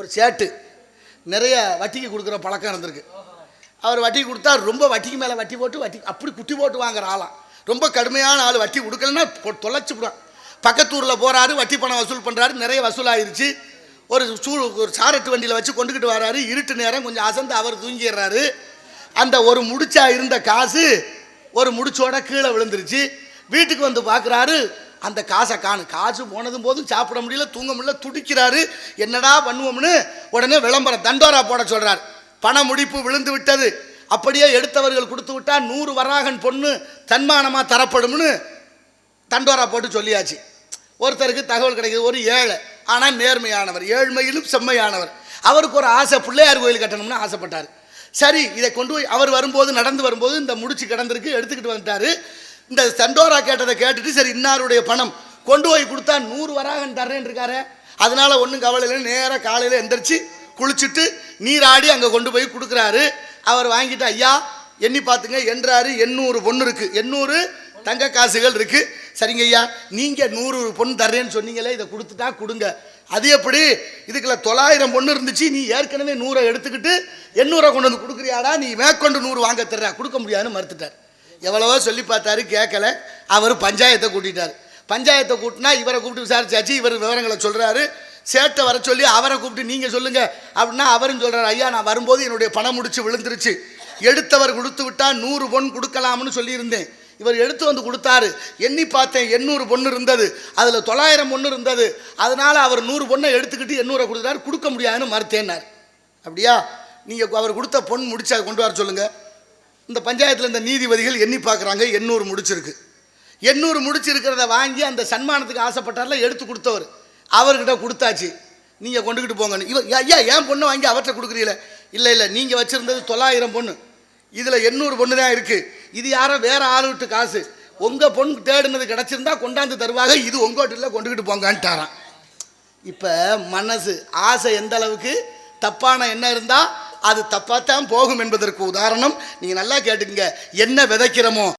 ஒரு சேட்டு. நிறைய வட்டிக்கு கொடுக்குற பழக்கம் இருந்திருக்கு. அவர் வட்டி கொடுத்தா ரொம்ப வட்டிக்கு மேலே வட்டி போட்டு வட்டி அப்படி குட்டி போட்டு வாங்குற ஆளாம். ரொம்ப கடுமையான ஆள் வட்டி கொடுக்கலன்னா தொலைச்சி விடுவான். பக்கத்தூரில் போகிறாரு வட்டி பணம் வசூல் பண்ணுறாரு நிறைய வசூலாயிருச்சு. ஒரு சூ ஒரு சாரட்டு வண்டியில் வச்சு கொண்டுக்கிட்டு வராரு. இருட்டு நேரம் கொஞ்சம் அசந்து அவர் தூங்கிடுறாரு. அந்த ஒரு முடிச்சா இருந்த காசு ஒரு முடிச்சோட கீழே விழுந்துருச்சு. வீட்டுக்கு வந்து பார்க்குறாரு அந்த காசை காணு. காசு போனதும் போதும் சாப்பிட முடியல தூங்க முடியல துடிக்கிறாரு. என்னடா பண்ணுவோம்னு உடனே விளம்பரம் தண்டோரா போட சொல்கிறார் பண முடிப்பு விழுந்து விட்டது. அப்படியே எடுத்தவர்கள் கொடுத்து விட்டால் நூறு வராகன் பொண்ணு தன்மானமாக தரப்படும்னு தண்டோரா போட்டு சொல்லியாச்சு. ஒருத்தருக்கு தகவல் கிடைக்கிது ஒரு ஏழை. ஆனால் நேர்மையானவர் ஏழ்மையிலும் செம்மையானவர். அவருக்கு ஒரு ஆசை பிள்ளையார் கோயில் கட்டணும்னு ஆசைப்பட்டார். சரி இதை கொண்டு போய் அவர் வரும்போது நடந்து வரும்போது இந்த முடிச்சு கிடந்திருக்கு எடுத்துக்கிட்டு வந்துட்டார். இந்த செண்டோரா கேட்டதை கேட்டுட்டு சரி இன்னாருடைய பணம் கொண்டு போய் கொடுத்தா நூறு வராகன் தர்றேன் இருக்காரு. அதனால ஒன்றும் கவலை இல்லை நேராக காலையில் எந்திரிச்சு குளிச்சுட்டு நீராடி அங்கே கொண்டு போய் கொடுக்குறாரு. அவர் வாங்கிட்டு ஐயா எண்ணி பார்த்துங்க என்றாரு. எண்ணூறு பொண்ணு இருக்கு. எண்ணூறு தங்க காசுகள் இருக்கு. சரிங்க ஐயா நீங்க நூறு பொண்ணு தர்றேன்னு சொன்னீங்களே இதை கொடுத்துட்டா கொடுங்க. அது எப்படி? இதுக்குள்ள தொள்ளாயிரம் பொண்ணு இருந்துச்சு. நீ ஏற்கனவே நூறை எடுத்துக்கிட்டு எண்ணூறை கொண்டு வந்து கொடுக்குறியாடா? நீ மேற்கொண்டு நூறு வாங்க தர்ற. கொடுக்க முடியாதுன்னு மறுத்துட்டார். எவ்வளவோ சொல்லி பார்த்தாரு கேட்கல அவர் பஞ்சாயத்தை கூட்டிட்டார். பஞ்சாயத்தை கூட்டினா இவரை கூப்பிட்டு விசாரிச்சாச்சு இவர் விவரங்களை சொல்கிறாரு சேட்டை வர சொல்லி அவரை கூப்பிட்டு நீங்கள் சொல்லுங்கள் அப்படின்னா அவரும் சொல்கிறார் ஐயா நான் வரும்போது என்னுடைய பணம் முடிச்சு விழுந்துருச்சு. எடுத்தவர் கொடுத்து விட்டால் நூறு பொன் கொடுக்கலாம்னு சொல்லியிருந்தேன். இவர் எடுத்து வந்து கொடுத்தாரு. எண்ணி பார்த்தேன் எண்ணூறு பொண்ணு இருந்தது. அதில் தொள்ளாயிரம் பொண்ணு இருந்தது. அதனால் அவர் நூறு பொண்ணை எடுத்துக்கிட்டு எண்ணூறை கொடுத்தாரு கொடுக்க முடியாதுன்னு மறுத்தேன்னார். அப்படியா? நீங்கள் அவர் கொடுத்த பொன் முடிச்சு அதை கொண்டு வர சொல்லுங்கள் இந்த பஞ்சாயத்தில் இந்த நீதிபதிகள் எண்ணி பார்க்குறாங்க. எண்ணூறு முடிச்சிருக்கு. எண்ணூறு முடிச்சிருக்கிறத வாங்கி அந்த சன்மானத்துக்கு ஆசைப்பட்டார்ல எடுத்து கொடுத்தவர். அவர்கிட்ட கொடுத்தாச்சு. நீங்கள் கொண்டுக்கிட்டு போங்கன்னு. இவ ஐயா ஏன் பொண்ணு வாங்கி அவர்கிட்ட கொடுக்குறீங்களே? இல்லை இல்லை நீங்கள் வச்சுருந்தது தொள்ளாயிரம் பொண்ணு. இதில் எண்ணூறு பொண்ணு தான் இருக்குது இது யாரோ வேறு ஆள் விட்டு காசு. உங்கள் பொண்ணு தேடுனது கிடச்சிருந்தா கொண்டாந்து தருவாங்க இது உங்கள்கிட்ட கொண்டுக்கிட்டு போங்கன்ட்டாராம். இப்போ மனசு ஆசை எந்த அளவுக்கு? தப்பான எண்ணம் இருந்தால் அது தப்பாத்தான் போகும் என்பதற்கு உதாரணம். நீங்கள் நல்லா கேட்டுக்கங்க. என்ன விதைக்கிறோமோ